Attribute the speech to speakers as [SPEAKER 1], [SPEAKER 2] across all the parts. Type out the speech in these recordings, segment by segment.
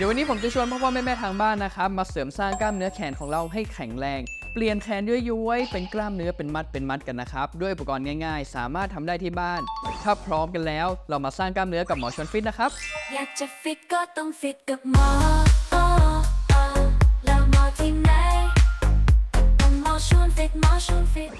[SPEAKER 1] เดี๋ยววันนี้ผมจะชวนพ่อพ่อแม่แม่ทางบ้านนะครับ มาเสริมสร้างกล้ามเนื้อแขนของเราให้แข็งแรง เปลี่ยนแขนด้วยย้วยเป็นกล้ามเนื้อเป็นมัดเป็นมัดกันนะครับ ด้วยอุปกรณ์ง่ายๆ สามารถทำได้ที่บ้าน ถ้าพร้อมกันแล้ว เรามาสร้างกล้ามเนื้อกับหมอชวนฟิตนะครับ
[SPEAKER 2] อยากจะฟิตก็ต้องฟิตกับหมอแล้วหมอที่ไหนหมอชวนฟิตหมอชวนฟิต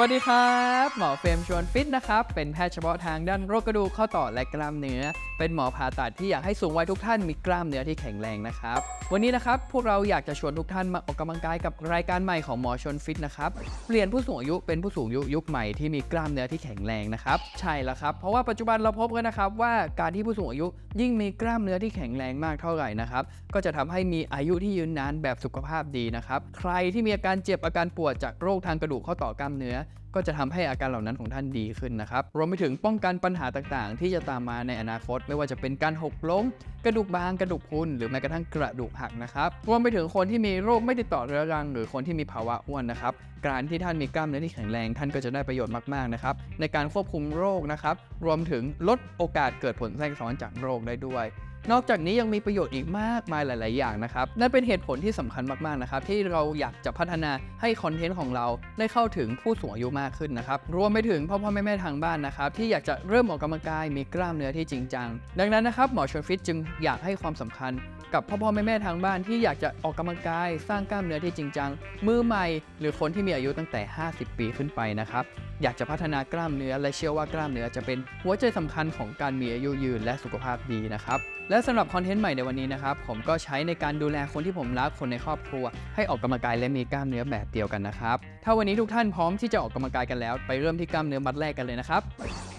[SPEAKER 1] วัสดีครับ หมอเฟรมชวนฟิตนะครับ เป็นแพทย์เฉพาะทางด้านโรคกระดูกข้อต่อและกล้ามเนื้อ เป็นหมอผ่าตัดที่อยากให้สูงวัยทุกท่านมีกล้ามเนื้อที่แข็งแรงนะครับ วันนี้นะครับพวกเราอยากจะชวนทุกท่านมาออกกำลังกายกับรายการใหม่ของหมอชวนฟิตนะครับ เปลี่ยนผู้สูงอายุเป็นผู้สูงอายุยุคใหม่ที่มีกล้ามเนื้อที่แข็งแรงนะครับ ใช่แล้วครับ เพราะว่าปัจจุบันเราพบกันนะครับว่าการที่ผู้สูงอายุยิ่งมีกล้ามเนื้อที่แข็งแรงมากเท่าไหร่นะครับ ก็จะทำให้มีอายุที่ยืนนานแบบสุขภาพดีนะครับ ใครที่มีอาการเจ็บอาการปวดจากโรคทางกระดูกข้อต่อกล้ามเนื้อก็จะทำให้อาการเหล่านั้นของท่านดีขึ้นนะครับ รวมไปถึงป้องกันปัญหาต่างๆ ที่จะตามมาในอนาคต ไม่ว่าจะเป็นการหกล้ม กระดูกบางกระดูกพุนหรือแม้กระทั่งกระดูกหักนะครับ รวมไปถึงคนที่มีโรคไม่ติดต่อเรื้อรัง หรือคนที่มีภาวะอ้วนนะครับ การที่ท่านมีกล้ามเนื้อที่แข็งแรงท่านก็จะได้ประโยชน์มากๆนะครับในการควบคุมโรคนะครับ รวมถึงลดโอกาสเกิดผลแทรกซ้อนจากโรคได้ด้วย นอกจากนี้ยังมีประโยชน์อีกมากมายหลาย ๆ อย่างนะครับนั่นเป็นเหตุผลที่สำคัญมาก ๆ นะครับ ที่เราอยากจะพัฒนาให้คอนเทนต์ของเราได้เข้าถึงผู้สูงอายุมากขึ้นนะครับ รวมไปถึงพ่อพ่อแม่แม่ทางบ้านนะครับ ที่อยากจะเริ่มออกกำลังกายมีกล้ามเนื้อที่จริงจัง ดังนั้นนะครับหมอชวนฟิตจึงอยากให้ความสำคัญกับพ่อพ่อแม่แม่ทางบ้านที่อยากจะออกกำลังกายสร้างกล้ามเนื้อที่จริงจังมือใหม่ หรือคนที่มีอายุตั้งแต่ 50 ปีขึ้นไปนะครับอยากจะพัฒนากล้ามเนื้อและเชื่อว่ากล้ามเนื้อจะเป็นหัวใจสำคัญของการมีอายุยืนและสุขภาพดีนะครับ และสำหรับคอนเทนต์ใหม่ในวันนี้นะครับ ผมก็ใช้ในการดูแลคนที่ผมรักคนในครอบครัว ให้ออกกำลังกายและมีกล้ามเนื้อแบบเดียวกันนะครับ ถ้าวันนี้ทุกท่านพร้อมที่จะออกกำลังกายกันแล้ว ไปเริ่มที่กล้ามเนื้อมัดแรกกันเลยนะครับ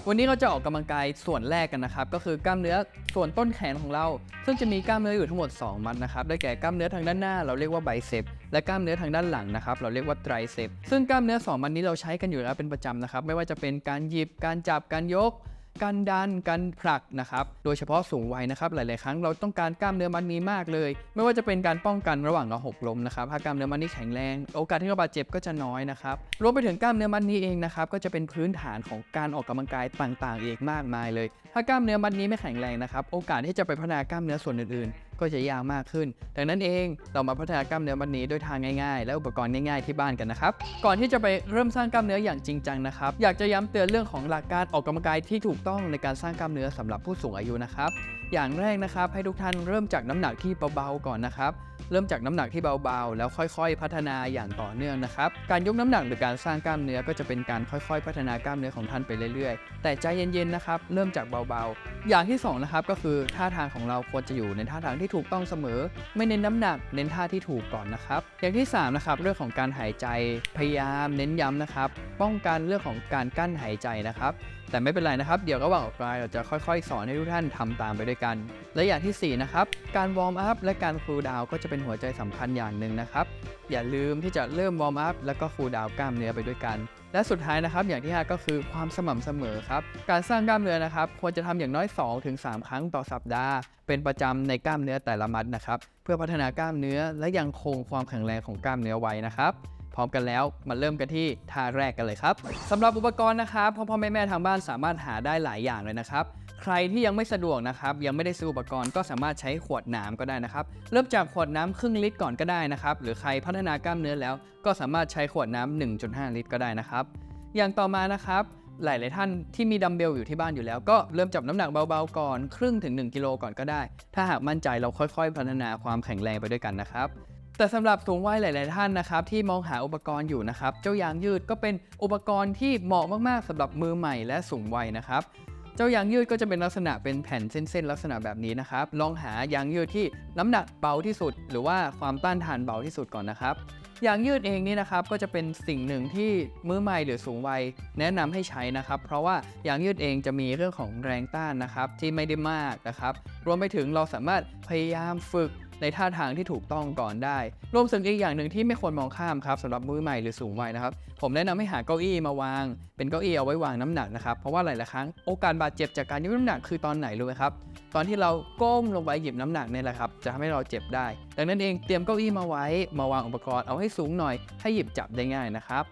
[SPEAKER 1] วันนี้เราจะออกกำลังกายส่วนแรกกันนะครับ ก็คือกล้ามเนื้อส่วนต้นแขนของเรา ซึ่งจะมีกล้ามเนื้ออยู่ทั้งหมด 2 มัดนะครับ ได้แก่กล้ามเนื้อทางด้านหน้า เราเรียกว่าไบเซปและกล้ามเนื้อทางด้านหลังนะครับ เราเรียกว่าไตรเซปซึ่งกล้ามเนื้อ2มัดนี้เราใช้กันอยู่แล้วเป็นประจำนะครับ ไม่ว่าจะเป็นการหยิบ การจับ การยก การดันการผลักนะครับโดยเฉพาะสูงวัยนะครับหลาย ๆ ครั้งเราต้องการกล้ามเนื้อมัดนี้มากเลย ไม่ว่าจะเป็นการป้องกันระหว่างเราหกล้มนะครับถ้ากล้ามเนื้อมัดนี้แข็งแรง โอกาสที่เราบาดเจ็บก็จะน้อยนะครับรวมไปถึงกล้ามเนื้อมัดนี้เองนะครับก็จะเป็นพื้นฐานของการออกกำลังกายต่าง ๆ อีกมากมายเลย ถ้ากล้ามเนื้อมัดนี้ไม่แข็งแรงนะครับโอกาสที่จะไปพัฒนากล้ามเนื้อส่วนอื่น ๆก็จะยากมากขึ้น ดังนั้นเองเรามาพัฒนากล้ามเนื้อมัดนี้ด้วยทางง่ายๆ และอุปกรณ์ง่ายๆที่บ้านกันนะครับ ก่อนที่จะไปเริ่มสร้างกล้ามเนื้ออย่างจริงจังนะครับ อยากจะย้ำเตือนเรื่องของหลักการออกกำลังกายที่ถูกต้องในการสร้างกล้ามเนื้อสำหรับผู้สูงอายุนะครับอย่างแรกนะครับ ให้ทุกท่านเริ่มจากน้ำหนักที่เบาๆก่อนนะครับ เริ่มจากน้ำหนักที่เบาๆ แล้วค่อยๆ พัฒนาอย่างต่อเนื่องนะครับ การยกน้ำหนักหรือการสร้างกล้ามเนื้อก็จะเป็นการค่อยๆ พัฒนากล้ามเนื้อของท่านไปเรื่อยๆ แต่ใจเย็นๆนะครับ เริ่มจากเบาๆ อย่างที่สองนะครับก็คือท่าทางของเราควรจะอยู่ในท่าทางที่ถูกต้องเสมอ ไม่เน้นน้ำหนัก เน้นท่าที่ถูกก่อนนะครับ อย่างที่สามนะครับเรื่องของการหายใจพยายามเน้นย้ำนะครับ ป้องกันเรื่องของการกั้นหายใจนะครับ แต่ไม่เป็นไรนะครับ เดี๋ยวระหว่างออกกำลังเราจะค่อย ๆ สอนให้ทุกท่านทำตามไปด้วยกัน และอย่างที่ 4 นะครับ การวอร์มอัพและการคูลดาวก็จะเป็นหัวใจสำคัญอย่างหนึ่งนะครับ อย่าลืมที่จะเริ่มวอร์มอัพแล้วก็คูลดาวกล้ามเนื้อไปด้วยกัน และสุดท้ายนะครับ อย่างที่ 5 ก็คือความสม่ำเสมอครับ การสร้างกล้ามเนื้อนะครับควรจะทำอย่างน้อย 2-3 ครั้งต่อสัปดาห์ เป็นประจำในกล้ามเนื้อแต่ละมัดนะครับ เพื่อพัฒนากล้ามเนื้อและยังคงความแข็งแรงของกล้ามเนื้อไว้นะครับพร้อมกันแล้วมาเริ่มกันที่ท่าแรกกันเลยครับสำหรับอุปกรณ์นะครับพ่อพ่อแม่แม่ทางบ้านสามารถหาได้หลายอย่างเลยนะครับ ใครที่ยังไม่สะดวกนะครับยังไม่ได้ซื้ออุปกรณ์ก็สามารถใช้ขวดน้ำก็ได้นะครับ เริ่มจากขวดน้ำครึ่งลิตรก่อนก็ได้นะครับหรือใครพัฒนากล้ามเนื้อแล้ว ก็สามารถใช้ขวดน้ำ1.5 ลิตรก็ได้นะครับ อย่างต่อมานะครับหลาย ๆ ท่านที่มีดัมเบลอยู่ที่บ้านอยู่แล้ว ก็เริ่มจับน้ำหนักเบา ๆ ก่อนครึ่งถึง 1 กิโลก่อนก็ได้ ถ้าหากมั่นใจเราค่อย ๆ พัฒนาความแข็งแรงไปด้วยกันนะครับแต่สำหรับสูงวัยหลาย ๆ ท่านนะครับที่มองหาอุปกรณ์อยู่นะครับ เจ้ายางยืดก็เป็นอุปกรณ์ที่เหมาะมาก ๆสำหรับมือใหม่และสูงวัยนะครับ เจ้ายางยืดก็จะเป็นลักษณะเป็นแผ่นเส้นๆ ลักษณะแบบนี้นะครับ ลองหายางยืดที่น้ำหนักเบาที่สุด หรือว่าความต้านทานเบาที่สุดก่อนนะครับยางยืดเองนี่นะครับก็จะเป็นสิ่งหนึ่งที่มือใหม่หรือสูงวัยแนะนำให้ใช้นะครับ เพราะว่ายางยืดเองจะมีเรื่องของแรงต้านนะครับที่ไม่ได้มากนะครับ รวมไปถึงเราสามารถพยายามฝึก ในท่าทางที่ถูกต้องก่อนได้ รวมถึงอีกอย่างหนึ่งที่ไม่ควรมองข้ามครับสำหรับมือใหม่หรือสูงวัยนะครับ ผมแนะนำให้หาเก้าอี้มาวาง เป็นเก้าอี้เอาไว้วางน้ำหนักนะครับเพราะว่าหลายๆครั้งโอกาสบาดเจ็บจากการยกน้ำหนักคือตอนไหนรู้ไหมครับตอนที่เราก้มลงไปหยิบน้ำหนักนี่แหละครับจะทำให้เราเจ็บได้ ดังนั้นเองเตรียมเก้าอี้มาไว้มาวางอุปกรณ์เอาให้สูงหน่อย ให้หยิบจับได้ง่ายนะครับ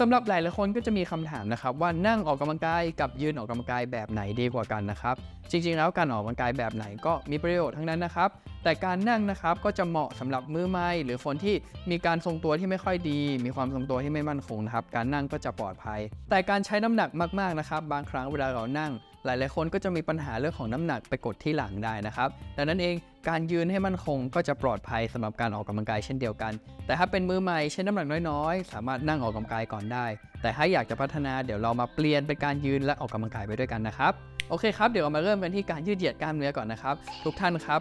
[SPEAKER 1] สำหรับหลายหลายคนก็จะมีคำถามนะครับว่านั่งออกกำลังกายกับยืนออกกำลังกายแบบไหนดีกว่ากันนะครับ จริงๆ แล้วการออกกำลังกายแบบไหนก็มีประโยชน์ทั้งนั้นนะครับ แต่การนั่งนะครับก็จะเหมาะสำหรับมือใหม่หรือคนที่มีการทรงตัวที่ไม่ค่อยดี มีความทรงตัวที่ไม่มั่นคงนะครับ การนั่งก็จะปลอดภัย แต่การใช้น้ำหนักมากๆนะครับ บางครั้งเวลาเรานั่ง หลายๆ คนก็จะมีปัญหาเรื่องของน้ำหนักไปกดที่หลังได้นะครับ ดังนั้นเองการยืนให้มั่นคงก็จะปลอดภัยสำหรับการออกกำลังกายเช่นเดียวกัน แต่ถ้าเป็นมือใหม่ใช้น้ำหนักน้อยๆ สามารถนั่งออกกำลังกายก่อนได้ แต่ถ้าอยากจะพัฒนาเดี๋ยวเรามาเปลี่ยนเป็นการยืนและออกกำลังกายไปด้วยกันนะครับโอเคครับเดี๋ยวมาเริ่มกันที่การยืดเหยียดกล้ามเนื้อก่อนนะครับ ทุกท่านครับ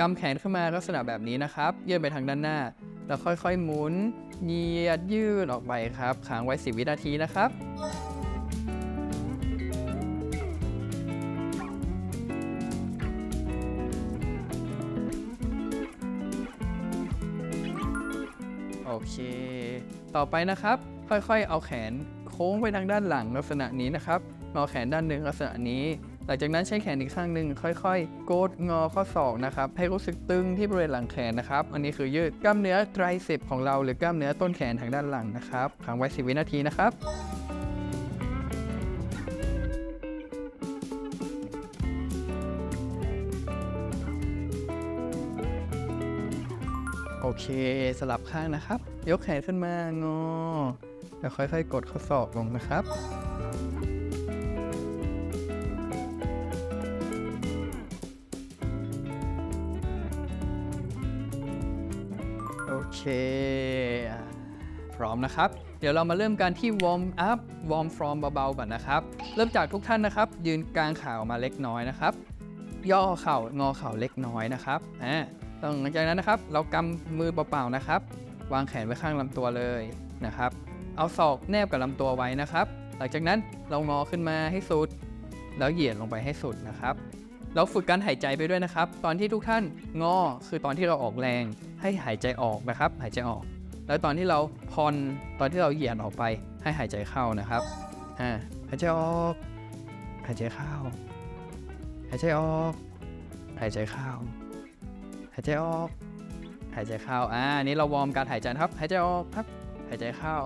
[SPEAKER 1] กำแขนขึ้นมาลักษณะแบบนี้นะครับยืดไปทางด้านหน้า แล้วค่อยๆหมุนเหยียดยืดออกไปครับค้างไว้ 10 วินาทีนะครับ เค ต่อไปนะครับ ค่อยๆ เอาแขนโค้งไปทางด้านหลังลักษณะนี้นะครับงอแขนด้านหนึ่งลักษณะนี้ หลังจากนั้นใช้แขนอีกข้างหนึ่งค่อยๆ โกดงอข้อศอกนะครับ ให้รู้สึกตึงที่บริเวณหลังแขนนะครับ อันนี้คือยืดกล้ามเนื้อไตรเสพของเราหรือกล้ามเนื้อต้นแขนทางด้านหลังนะครับค้างไว้ 10 วินาทีนะครับ เคสลับข้างนะครับ ยกแขนขึ้นมางอแล้วค่อยๆ กดข้อศอกลงนะครับโอเค พร้อมนะครับ เดี๋ยวเรามาเริ่มกันที่ warm up warm from เบาๆก่อนนะครับ เริ่มจากทุกท่านนะครับ ยืนกลางขาออกมาเล็กน้อยนะครับ ย่อเข่างอเข่าเล็กน้อยนะครับอ่า หลังจากนั้นนะครับ เรากำมือเปล่าๆนะครับ วางแขนไว้ข้างลำตัวเลยนะครับ เอาศอกแนบกับลำตัวไว้นะครับ หลังจากนั้นเรางอขึ้นมาให้สุด แล้วเหยียดลงไปให้สุดนะครับ เราฝึกการหายใจไปด้วยนะครับ ตอนที่ทุกท่านงอคือตอนที่เราออกแรง ให้หายใจออกนะครับ หายใจออก แล้วตอนที่เราพอนตอนที่เราเหยียดออกไป ให้หายใจเข้านะครับอ่าหายใจออก หายใจเข้า หายใจออก หายใจเข้า หายใจออก หายใจเข้า อ่า นี่เราวอร์มการหายใจครับ หายใจออกครับ หายใจเข้า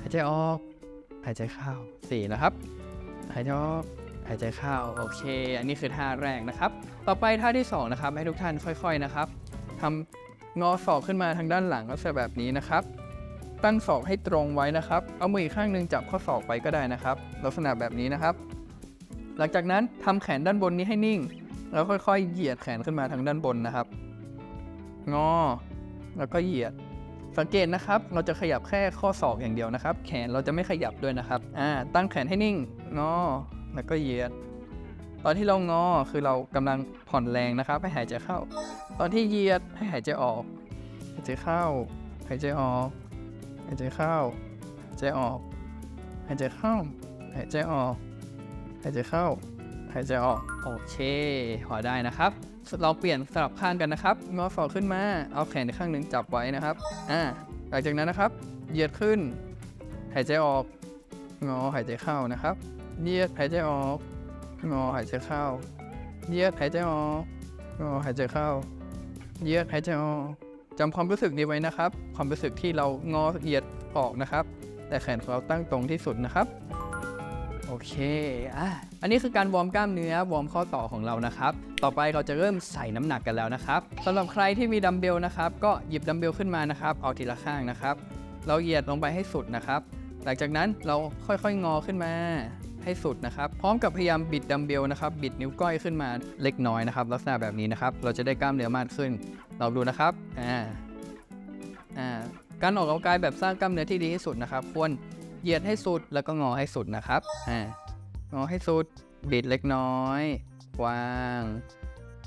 [SPEAKER 1] หายใจออก หายใจเข้าสี่นะครับ หายใจออก หายใจเข้า โอเค อันนี้คือท่าแรกนะครับ ต่อไปท่าที่สองนะครับ ให้ทุกท่านค่อยๆนะครับทำงอศอกขึ้นมาทางด้านหลังลักษณะแบบนี้นะครับ ตั้งศอกให้ตรงไว้นะครับ เอามืออีกข้างหนึ่งจับข้อศอกไว้ก็ได้นะครับ ลักษณะแบบนี้นะครับ หลังจากนั้นทำแขนด้านบนนี้ให้นิ่ง แล้วค่อยๆ เหยียดแขนขึ้นมาทางด้านบนนะครับ งอ แล้วก็เหยียด สังเกตนะครับ เราจะขยับแค่ข้อศอกอย่างเดียวนะครับ แขนเราจะไม่ขยับด้วยนะครับ อ่า ตั้งแขนให้นิ่ง งอ แล้วก็เหยียด ตอนที่เรางอ คือเรากำลังผ่อนแรงนะครับ ให้หายใจเข้า ตอนที่เหยียดให้หายใจออก หายใจเข้า หายใจออก หายใจเข้า หายใจออก หายใจเข้า หายใจออก หายใจเข้า หายใจออก โอเคพอได้นะครับ เราเปลี่ยนสลับข้างกันนะครับงอศอกขึ้นมา เอาแขนข้างหนึ่งจับไว้นะครับ อ่า หลังจากนั้นนะครับ เหยียดขึ้น หายใจออก งอหายใจเข้านะครับ เหยียดหายใจออก งอหายใจเข้า เหยียดหายใจออก งอหายใจเข้า เหยียดหายใจออกจำความรู้สึกนี้ไว้นะครับ ความรู้สึกที่เรางอเหยียดออกนะครับ แต่แขนของเราตั้งตรงที่สุดนะครับ โอเคอะอันนี้คือการวอร์มกล้ามเนื้อวอร์มข้อต่อของเรานะครับ ต่อไปเราจะเริ่มใส่น้ำหนักกันแล้วนะครับสำหรับใครที่มีดัมเบลนะครับ ก็หยิบดัมเบลขึ้นมานะครับ เอาทีละข้างนะครับ เราเหยียดลงไปให้สุดนะครับ หลังจากนั้นเราค่อยๆงอขึ้นมาให้สุดนะครับ พร้อมกับพยายามบิดดัมเบลนะครับ บิดนิ้วก้อยขึ้นมาเล็กน้อยนะครับ ลักษณะแบบนี้นะครับ เราจะได้กล้ามเนื้อมากขึ้น เราดูนะครับ อ่า อ่า การออกกำลังกายแบบสร้างกล้ามเนื้อที่ดีที่สุดนะครับ ควร เหยียดให้สุดแล้วก็งอให้สุดนะครับอ่างอให้สุดบิดเล็กน้อยวาง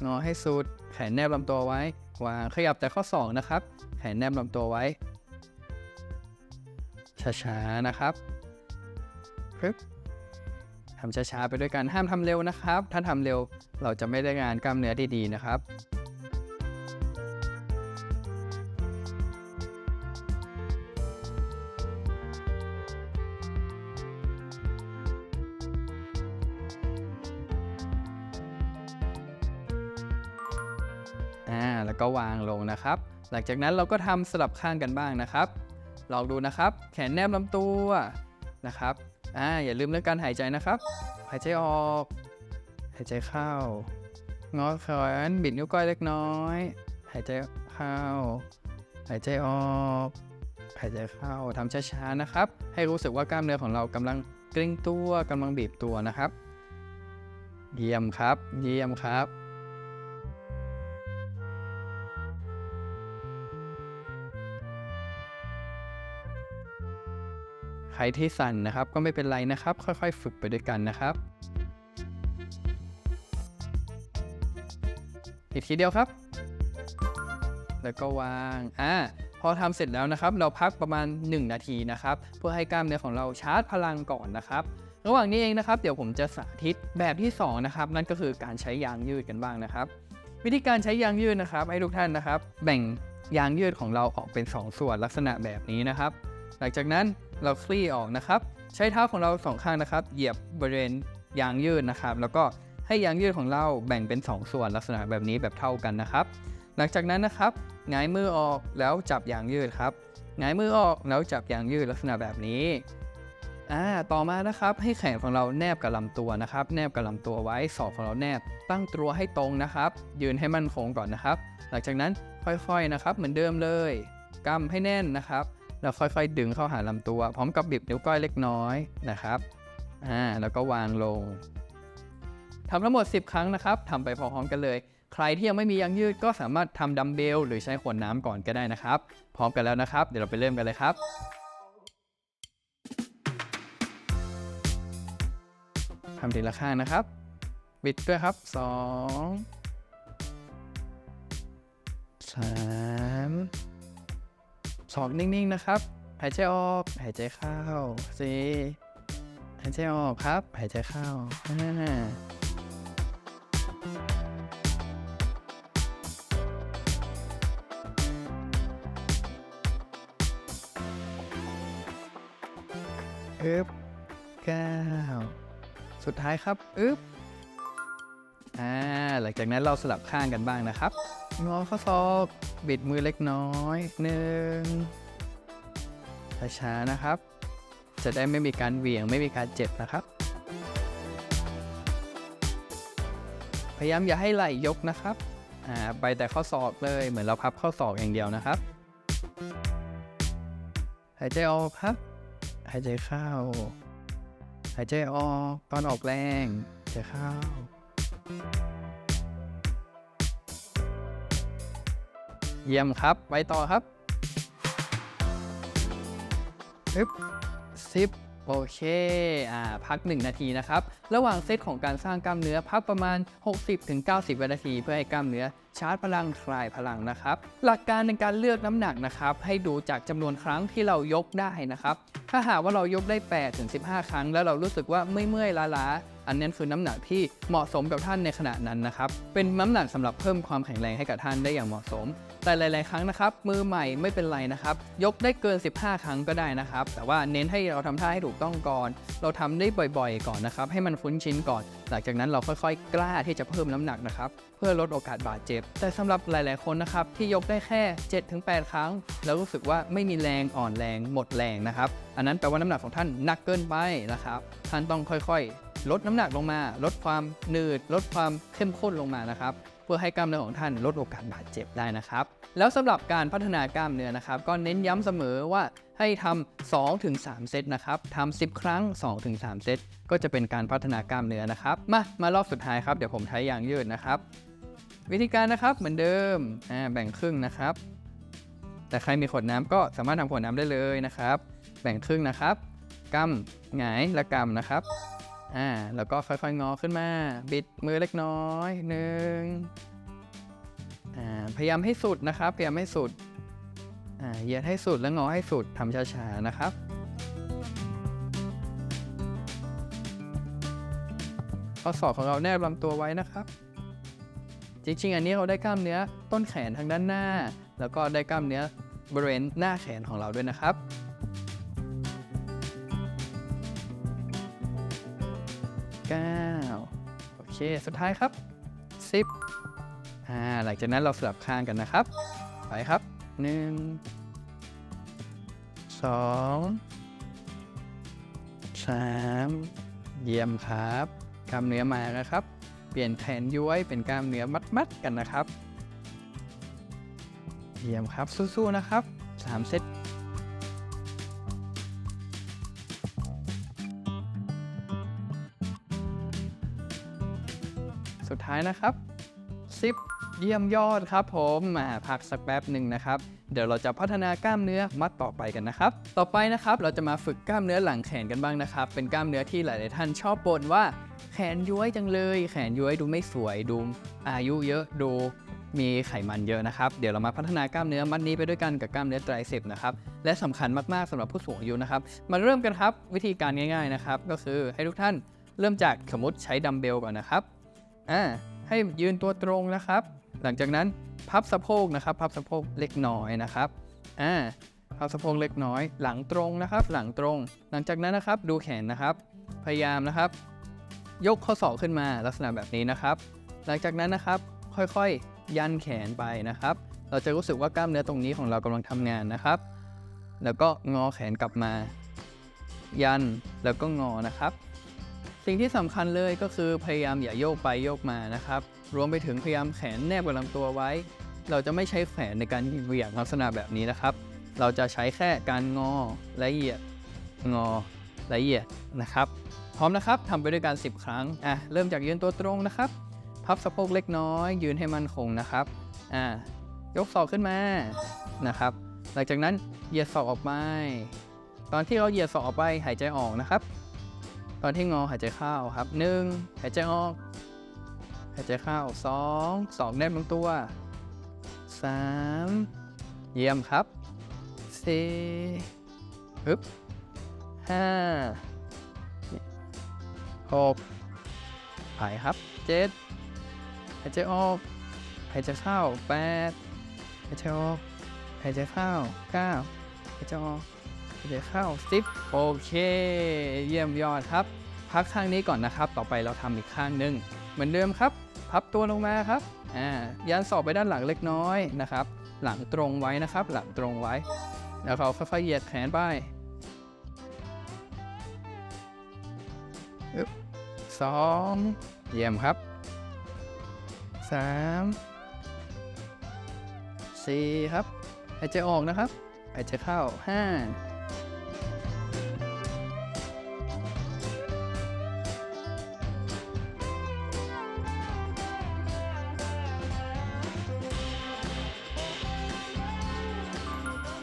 [SPEAKER 1] งอให้สุด แขนแนบลำตัวไว้ วางขยับแต่ข้อศอกนะครับ แขนแนบลำตัวไว้ ช้าๆ นะครับปึ๊บทำช้าๆ ไปด้วยกัน ห้ามทำเร็วนะครับ ถ้าทำเร็วเราจะไม่ได้งานกล้ามเนื้อที่ดีนะครับ อ่าแล้วก็วางลงนะครับ หลังจากนั้นเราก็ทำสลับข้างกันบ้างนะครับ ลองดูนะครับ แขนแนบลำตัวนะครับอ่าอย่าลืมเรื่องการหายใจนะครับ หายใจออก หายใจเข้างอแขนบิดนิ้วก้อยเล็กน้อย หายใจเข้า หายใจออกหายใจเข้าทำช้าๆนะครับ ให้รู้สึกว่ากล้ามเนื้อของเรากำลังเกร็งตัวกำลังบีบตัวนะครับ เยี่ยมครับ เยี่ยมครับ ใครที่สั่นนะครับ ก็ไม่เป็นไรนะครับ ค่อย ๆ ฝึกไปด้วยกันนะครับ อีกทีเดียวครับ แล้วก็วางอ่าพอทำเสร็จแล้วนะครับ เราพักประมาณ 1 นาทีนะครับ เพื่อให้กล้ามเนื้อของเราชาร์จพลังก่อนนะครับ ระหว่างนี้เองนะครับเดี๋ยวผมจะสาธิตแบบที่2นะครับนั่นก็คือการใช้ยางยืดกันบ้างนะครับ วิธีการใช้ยางยืดนะครับ ให้ทุกท่านนะครับ แบ่งยางยืดของเราออกเป็น 2 ส่วนลักษณะแบบนี้นะครับ หลังจากนั้น เราคลี่ออกนะครับ ใช้เท้าของเราสองข้างนะครับ เหยียบบริเวณยางยืดนะครับ แล้วก็ให้ยางยืดของเราแบ่งเป็น 2 ส่วนลักษณะแบบนี้แบบเท่ากันนะครับ หลังจากนั้นนะครับหงายมือออกแล้วจับยางยืดครับหงายมือออกแล้วจับยางยืดลักษณะแบบนี้อ่าต่อมานะครับให้แขนของเราแนบกับลำตัวนะครับ แนบกับลำตัวไว้ศอกของเราแนบ ตั้งตัวให้ตรงนะครับ ยืนให้มั่นคงก่อนนะครับ หลังจากนั้นค่อยๆนะครับ เหมือนเดิมเลยกำให้แน่นนะครับ แล้วค่อยๆ ดึงเข้าหาลำตัว พร้อมกับบิบนิ้วก้อยเล็กน้อยนะครับอ่าแล้วก็วางลงทำทั้งหมด 10 ครั้งนะครับทำไปพร้อมๆกันเลย ใครที่ยังไม่มียางยืดก็สามารถทำดัมเบลหรือใช้ขวดน้ำก่อนก็ได้นะครับ พร้อมกันแล้วนะครับ เดี๋ยวเราไปเริ่มกันเลยครับทำทีละข้างนะครับ บิดด้วยครับ 2 3 สองนิ่งๆนะครับ หายใจออก หายใจเข้าสี่หายใจออกครับ หายใจเข้าห้าอึบเก้าสุดท้ายครับ อึบอ่า หลังจากนั้นเราสลับข้างกันบ้างนะครับ งอข้อศอกบิดมือเล็กน้อยหนึ่งช้าๆนะครับ จะได้ไม่มีการเหวี่ยงไม่มีการเจ็บนะครับ พยายามอย่าให้ไหล่ยกนะครับอ่าไปแต่ข้อศอกเลยเหมือนเราพับข้อศอกอย่างเดียวนะครับ หายใจออกครับ หายใจเข้า หายใจออกตอนออกแรงหายใจเข้า เยี่ยมครับ ไปต่อครับปึ๊บสิบโอเค อ่า พัก 1 นาทีนะครับ ระหว่างเซตของการสร้างกล้ามเนื้อพักประมาณ 60-90 วินาที เพื่อให้กล้ามเนื้อชาร์จพลังคลายพลังนะครับ หลักการในการเลือกน้ำหนักนะครับ ให้ดูจากจำนวนครั้งที่เรายกได้นะครับ ถ้าหากว่าเรายกได้8-15 ครั้ง แล้วเรารู้สึกว่าไม่เมื่อยล้าอันนั้นคือน้ำหนักที่เหมาะสมกับท่านในขณะนั้นนะครับ เป็นน้ำหนักสำหรับเพิ่มความแข็งแรงให้กับท่านได้อย่างเหมาะสม แต่หลาย ๆ ครั้งนะครับ มือใหม่ไม่เป็นไรนะครับ ยกได้เกิน 15 ครั้งก็ได้นะครับ แต่ว่าเน้นให้เราทำท่าให้ถูกต้องก่อน เราทำได้บ่อย ๆ ก่อนนะครับ ให้มันคุ้นชินก่อน หลังจากนั้นเราค่อย ๆ กล้าที่จะเพิ่มน้ำหนักนะครับ เพื่อลดโอกาสบาดเจ็บ แต่สำหรับหลาย ๆ คนนะครับที่ยกได้แค่ 7-8 ครั้ง แล้วรู้สึกว่าไม่มีแรงอ่อนแรงหมดแรงนะครับ อันนั้นแปลว่าน้ำหนักของท่านหนักเกินไปนะครับ ท่านต้องค่อย ๆ ลดน้ำหนักลงมา ลดความหนืด ลดความเข้มข้นลงมานะครับ เพื่อให้กล้ามเนื้อของท่านลดโอกาสบาดเจ็บได้นะครับ แล้วสำหรับการพัฒนากล้ามเนื้อนะครับ ก็เน้นย้ำเสมอว่าให้ทำ2ถึง3เซตนะครับทำ10 ครั้ง2ถึง3เซต ก็จะเป็นการพัฒนากล้ามเนื้อนะครับ มา มารอบสุดท้ายครับ เดี๋ยวผมใช้ยางยืดนะครับ วิธีการนะครับเหมือนเดิม อ่า แบ่งครึ่งนะครับ แต่ใครมีขวดน้ำก็สามารถทำขวดน้ำได้เลยนะครับ แบ่งครึ่งนะครับกำหงายและกำนะครับ อ่าแล้วก็ค่อยๆงอขึ้นมา บิดมือเล็กน้อยหนึ่งอ่าพยายามให้สุดนะครับ พยายามให้สุดอ่าเหยียดให้สุดแล้วงอให้สุดทำช้าๆนะครับ ข้อศอกของเราแนบลำตัวไว้นะครับ จริงๆ อันนี้เราได้กล้ามเนื้อต้นแขนทางด้านหน้า แล้วก็ได้กล้ามเนื้อบริเวณหน้าแขนของเราด้วยนะครับ เค สุดท้ายครับ 10อ่าหลังจากนั้นเราสลับข้างกันนะครับ ไปครับ1สองสามเยี่ยมครับกล้ามเนื้อมานะครับ เปลี่ยนแขนย้วยเป็นกล้ามเนื้อมัดๆกันนะครับ เยี่ยมครับสู้ๆนะครับ 3 เซต ท้ายนะครับ 10 เยี่ยมยอดครับผมมาพักสักแป๊บหนึ่งนะครับ เดี๋ยวเราจะพัฒนากล้ามเนื้อมัดต่อไปกันนะครับ ต่อไปนะครับเราจะมาฝึกกล้ามเนื้อหลังแขนกันบ้างนะครับ เป็นกล้ามเนื้อที่หลาย ๆ ท่านชอบบ่นว่า แขนย้วยจังเลย แขนย้วยดูไม่สวยดูอายุเยอะดูมีไขมันเยอะนะครับ เดี๋ยวเรามาพัฒนากล้ามเนื้อมัดนี้ไปด้วยกันกับกล้ามเนื้อไตรเซปนะครับ และสำคัญมาก ๆสำหรับผู้สูงอายุนะครับ มาเริ่มกันครับ วิธีการง่าย ๆ นะครับ ก็คือให้ทุกท่านเริ่มจากสมมติใช้ดัมเบลก่อนนะครับ อ่าให้ยืนตัวตรงนะครับ หลังจากนั้นพับสะโพกนะครับ พับสะโพกเล็กน้อยนะครับอ่าพับสะโพกเล็กน้อย หลังตรงนะครับ หลังตรง หลังจากนั้นนะครับดูแขนนะครับ พยายามนะครับ ยกข้อศอกขึ้นมาลักษณะแบบนี้นะครับ หลังจากนั้นนะครับค่อยๆยันแขนไปนะครับ เราจะรู้สึกว่ากล้ามเนื้อตรงนี้ของเรากำลังทำงานนะครับ แล้วก็งอแขนกลับมา ยันแล้วก็งอนะครับ สิ่งที่สำคัญเลยก็คือพยายามอย่าโยกไปโยกมานะครับ รวมไปถึงพยายามแขนแนบกับลำตัวไว้ เราจะไม่ใช้แขนในการเหวี่ยงลักษณะแบบนี้นะครับ เราจะใช้แค่การงอและเหยียดงอและเหยียดนะครับพร้อมนะครับทำไปด้วยกัน 10 ครั้งอะเริ่มจากยืนตัวตรงนะครับ พับสะโพกเล็กน้อย ยืนให้มั่นคงนะครับอ่ายกศอกขึ้นมานะครับ หลังจากนั้นเหยียดศอกออกไป ตอนที่เราเหยียดศอกออกไปหายใจออกนะครับ ตอนที่งอหายใจเข้าครับหนึ่งหายใจออก หายใจเข้าสองสองแนบลงตัวสามเยี่ยมครับสี่ฮึบห้าหกหายครับเจ็ดหายใจออก หายใจเข้าแปดหายใจออก หายใจเข้าเก้าหายใจออก หายใจเข้าสิบโอเค เยี่ยมยอดครับ พักข้างนี้ก่อนนะครับ ต่อไปเราทำอีกข้างหนึ่งเหมือนเดิมครับ พับตัวลงมาครับอ่ายันศอกไปด้านหลังเล็กน้อยนะครับ หลังตรงไว้นะครับ หลังตรงไว้ แล้วเราค่อยๆเหยียดแขนไปสองเยี่ยมครับสามสี่ครับหายใจออกนะครับหายใจเข้าห้า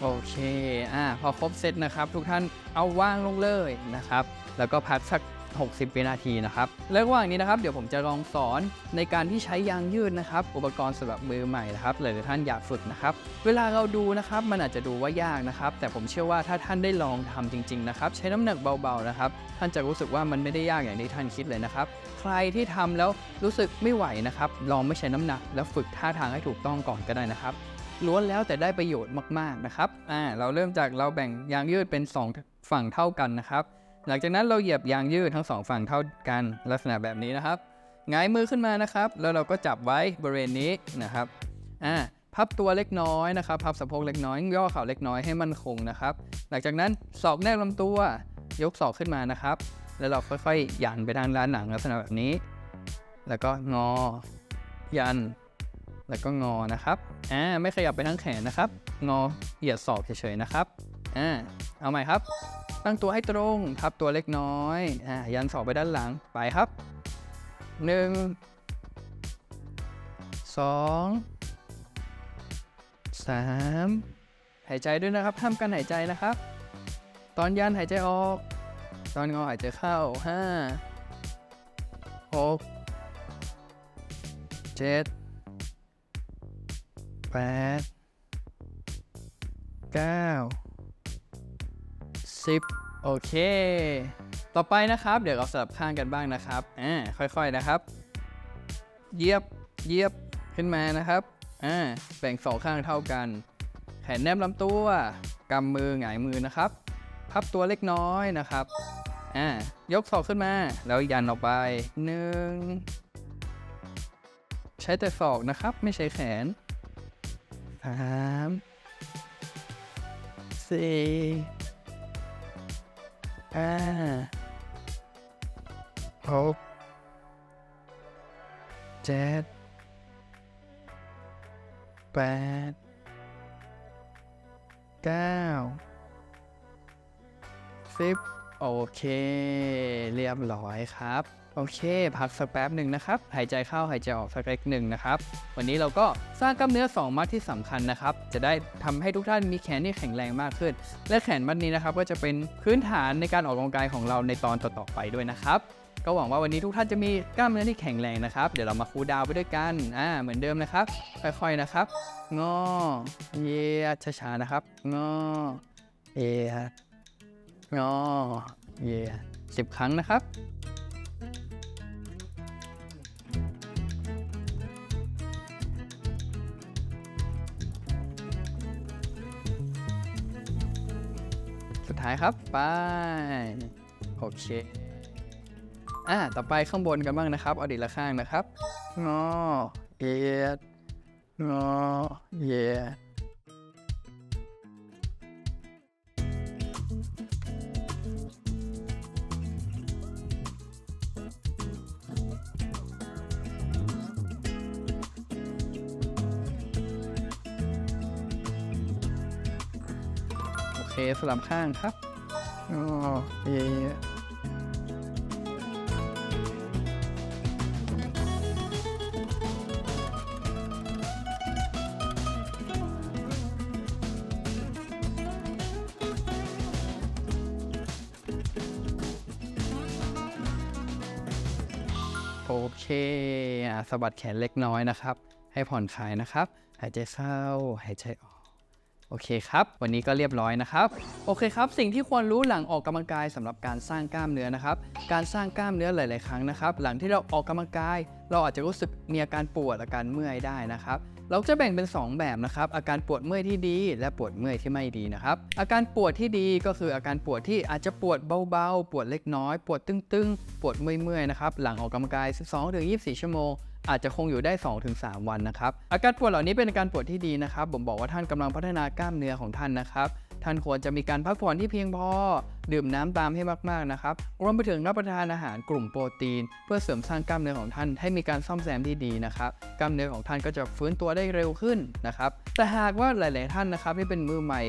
[SPEAKER 1] โอเคอ่าพอครบเซตนะครับ ทุกท่านเอาว่างลงเลยนะครับ แล้วก็พักสัก 60 วินาทีนะครับแล้วระหว่างนี้นะครับ เดี๋ยวผมจะลองสอนในการที่ใช้ยางยืดนะครับ อุปกรณ์สำหรับมือใหม่นะครับหลายท่านอยากฝึกนะครับ เวลาเราดูนะครับ มันอาจจะดูว่ายากนะครับ แต่ผมเชื่อว่าถ้าท่านได้ลองทำจริง ๆ นะครับ ใช้น้ำหนักเบาๆนะครับ ท่านจะรู้สึกว่ามันไม่ได้ยากอย่างที่ท่านคิดเลยนะครับ ใครที่ทำแล้วรู้สึกไม่ไหวนะครับ ลองไม่ใช้น้ำหนัก แล้วฝึกท่าทางให้ถูกต้องก่อนก็ได้นะครับ ล้วนแล้วแต่ได้ประโยชน์มากๆนะครับอ่าเราเริ่มจากเราแบ่งยางยืดเป็น 2 ฝั่งเท่ากันนะครับ หลังจากนั้นเราเหยียบยางยืดทั้งสองฝั่งเท่ากันลักษณะแบบนี้นะครับหงายมือขึ้นมานะครับ แล้วเราก็จับไว้บริเวณนี้นะครับอ่าพับตัวเล็กน้อยนะครับ พับสะโพกเล็กน้อย ย่อเข่าเล็กน้อยให้มันคงนะครับ หลังจากนั้นศอกแนบลำตัวยกศอกขึ้นมานะครับ แล้วเราค่อยๆ ยันไปทางด้านหลังลักษณะแบบนี้ แล้วก็งอ ยัน แล้วก็งอนะครับ อ่า ไม่ขยับไปทั้งแขนนะครับ งอเหยียดศอกเฉยๆนะครับ อ่า เอาใหม่ครับ ตั้งตัวให้ตรงพับตัวเล็กน้อย อ่า ยันศอกไปด้านหลัง ไปครับหนึ่งสองสามหายใจด้วยนะครับห้ามกันหายใจนะครับ ตอนยันหายใจออก ตอนงอหายใจเข้าห้าหกเจ็ด แปดเก้าสิบโอเค ต่อไปนะครับ เดี๋ยวเราสลับข้างกันบ้างนะครับ อ่า ค่อยๆนะครับ เยียบ เยียบ ขึ้นมานะครับ อ่า แบ่งสองข้างเท่ากัน แขนแนบลำตัว กำมือหงายมือนะครับ พับตัวเล็กน้อยนะครับ อ่า ยกศอกขึ้นมา แล้วยันออกไปหนึ่ง ใช้แต่ศอกนะครับ ไม่ใช้แขน สามสี่ห้าหกเจ็ดแปดเก้าสิบโอเค เรียบร้อยครับ โอเค พักสักแป๊บหนึ่งนะครับ หายใจเข้าหายใจออกสักเล็กหนึ่งนะครับ วันนี้เราก็สร้างกล้ามเนื้อ 2 มัดที่สำคัญนะครับ จะได้ทำให้ทุกท่านมีแขนที่แข็งแรงมากขึ้น และแขนมัดนี้นะครับก็จะเป็นพื้นฐานในการออกกำลังกายของเราในตอนต่อๆไปด้วยนะครับ ก็หวังว่าวันนี้ทุกท่านจะมีกล้ามเนื้อที่แข็งแรงนะครับ เดี๋ยวเรามาคูลดาวไปด้วยกัน อ่า เหมือนเดิมนะครับ ค่อยๆนะครับ งอ เยียดช้าๆนะครับ งอ เยียดงอ เยียดสิบครั้งนะครับ สุดท้ายครับไปโอเคอ่าต่อไปข้างบนกันบ้างนะครับ เอาดีละข้างนะครับงอเอียดงอเยียด สลับข้างครับงอเยียดโอเคอะสะบัดแขนเล็กน้อยนะครับ ให้ผ่อนคลายนะครับ หายใจเข้า หายใจออก โอเคครับ วันนี้ก็เรียบร้อยนะครับ โอเคครับ สิ่งที่ควรรู้หลังออกกำลังกายสำหรับการสร้างกล้ามเนื้อนะครับ การสร้างกล้ามเนื้อหลาย ๆ ครั้งนะครับ หลังที่เราออกกำลังกาย เราอาจจะรู้สึกมีอาการปวดอาการเมื่อยได้นะครับ เราจะแบ่งเป็น 2 แบบนะครับ อาการปวดเมื่อยที่ดี และปวดเมื่อยที่ไม่ดีนะครับ อาการปวดที่ดีก็คืออาการปวดที่อาจจะปวดเบา ๆ ปวดเล็กน้อย ปวดตึง ๆ ปวดเมื่อย ๆ นะครับ หลังออกกำลังกาย 12-24 ชั่วโมง อาจจะคงอยู่ได้ 2-3 วันนะครับ อาการปวดเหล่านี้เป็นอาการปวดที่ดีนะครับ ผมบอกว่าท่านกำลังพัฒนากล้ามเนื้อของท่านนะครับ ท่านควรจะมีการพักผ่อนที่เพียงพอ ดื่มน้ำตามให้มากๆนะครับ รวมไปถึงรับประทานอาหารกลุ่มโปรตีน เพื่อเสริมสร้างกล้ามเนื้อของท่านให้มีการซ่อมแซมที่ดีนะครับ กล้ามเนื้อของท่านก็จะฟื้นตัวได้เร็วขึ้นนะครับ แต่หากว่าหลาย ๆ ท่านนะครับที่เป็นมือใหม่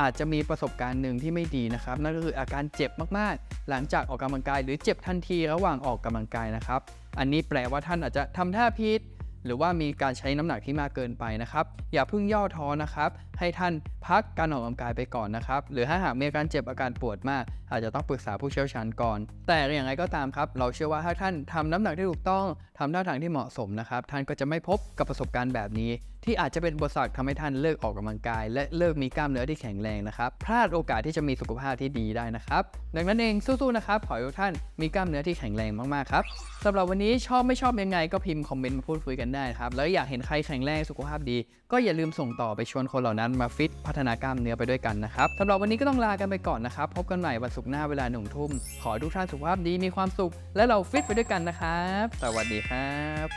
[SPEAKER 1] อาจจะมีประสบการณ์หนึ่งที่ไม่ดีนะครับ นั่นก็คืออาการเจ็บมาก ๆ หลังจากออกกำลังกายหรือเจ็บทันทีระหว่างออกกำลังกายนะครับ อันนี้แปลว่าท่านอาจจะทำท่าผิดหรือว่ามีการใช้น้ำหนักที่มากเกินไปนะครับ อย่าเพิ่งย่อท้อนะครับ ให้ท่านพักการออกกำลังกายไปก่อนนะครับ หรือถ้าหากมีอาการเจ็บอาการปวดมากอาจจะต้องปรึกษาผู้เชี่ยวชาญก่อน แต่อย่างไรก็ตามครับ เราเชื่อว่าถ้าท่านทำน้ำหนักที่ถูกต้องทำท่าทางที่เหมาะสมนะครับ ท่านก็จะไม่พบกับประสบการณ์แบบนี้ ที่อาจจะเป็นอุปสรรคทำให้ท่านเลิกออกกำลังกาย และเลิกมีกล้ามเนื้อที่แข็งแรงนะครับพลาดโอกาสที่จะมีสุขภาพที่ดีได้นะครับ ดังนั้นเองสู้ๆนะครับขอให้ทุกท่านมีกล้ามเนื้อที่แข็งแรงมากๆครับสำหรับวันนี้ชอบไม่ชอบยังไงก็พิมพ์คอมเมนต์มาพูดคุยกันได้ครับแล้วอยากเห็นใครแข็งแรงสุขภาพดี ก็อย่าลืมส่งต่อไปชวนคนเหล่านั้นมาฟิตพัฒนากล้ามเนื้อไปด้วยกันนะครับสำหรับวันนี้ก็ต้องลากันไปก่อนนะครับพบกันใหม่วันสุขหน้าเวลาหนุ่มทุ่ม ขอทุกท่านสุขภาพดีมีความสุข และเราฟิตไปด้วยกันนะครับ สวัสดีครับ